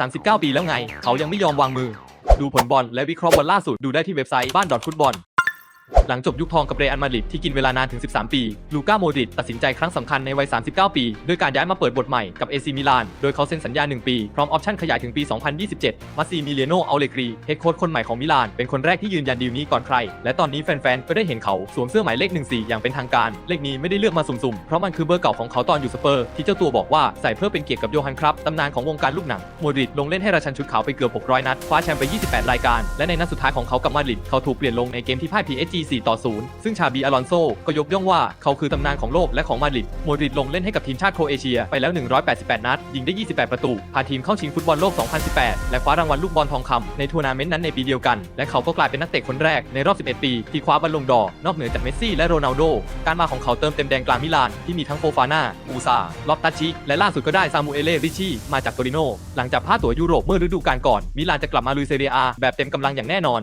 39 ปีแล้วไง เขายังไม่ยอมวางมือ ดูผลบอลและวิเคราะห์บอลล่าสุดดูได้ที่เว็บไซต์บ้านดอทฟุตบอลหลังจบยุคทองกับเรอัลมาดริดที่กินเวลานานถึง 13 ปี ลูก้าโมดริดตัดสินใจครั้งสำคัญในวัย 39 ปีด้วยการย้ายมาเปิดบทใหม่กับเอซิมิลาน โดยเขาเซ็นสัญญา 1 ปี พร้อมออปชั่นขยายถึงปี 2027 มาซีมิเลียโนอัลเลกรีเฮดโค้ชคนใหม่ของมิลาน เป็นคนแรกที่ยืนยันดีลนี้ก่อนใคร และตอนนี้แฟนๆ ก็ได้เห็นเขาสวมเสื้อหมายเลข 14 อย่างเป็นทางการ เลขนี้ไม่ได้เลือกมาสุ่มๆ เพราะมันคือเบอร์เก่าของเขาตอนอยู่สเปอร์ที่เจ้าตัวบอกว่าใส่เพื่อเป็นเกียรติกับโยฮันครับตำนานของวงการลูกหนังโมดริดลงเล่นให้ราชันชุดขาวไปเกือบ600นัดคว้าแชมป์ไป 28 รายการ และในนัดสุดท้ายของเขากับมาดริดเขาถูกเปลี่ยนลงในเกมที่พ่าย PSG 4 ต่อ 0 ซึ่งชาบีอลอนโซก็ยกย่องว่าเขาคือตำนานของโลกและของมาดริดโมดริดลงเล่นให้กับทีมชาติโครเอเชียไปแล้ว 188 นัด ยิงได้ 28 ประตู พาทีมเข้าชิงฟุตบอลโลก 2018 และคว้ารางวัลลูกบอลทองคำในทัวร์นาเมนต์นั้นในปีเดียวกัน และเขาก็กลายเป็นนักเตะคนแรกในรอบ 11 ปีที่คว้าบอลลงดอร์นอกเหนือจากเมสซี่และโรนัลโด การมาของเขาเติมเต็มแดงกลางมิลานที่มีทั้งโฟฟาน่า อูซา ลอบตัชชิ และล่าสุดก็ได้ซามูเอเล่ ริชี่ มาจากโตริโน หลังจากพลาดตั๋วยุโรปเมื่อฤดูกาลก่อน มิลานจะกลับมาลุยเซเรียอาแบบเต็มกำลังอย่างแน่นอน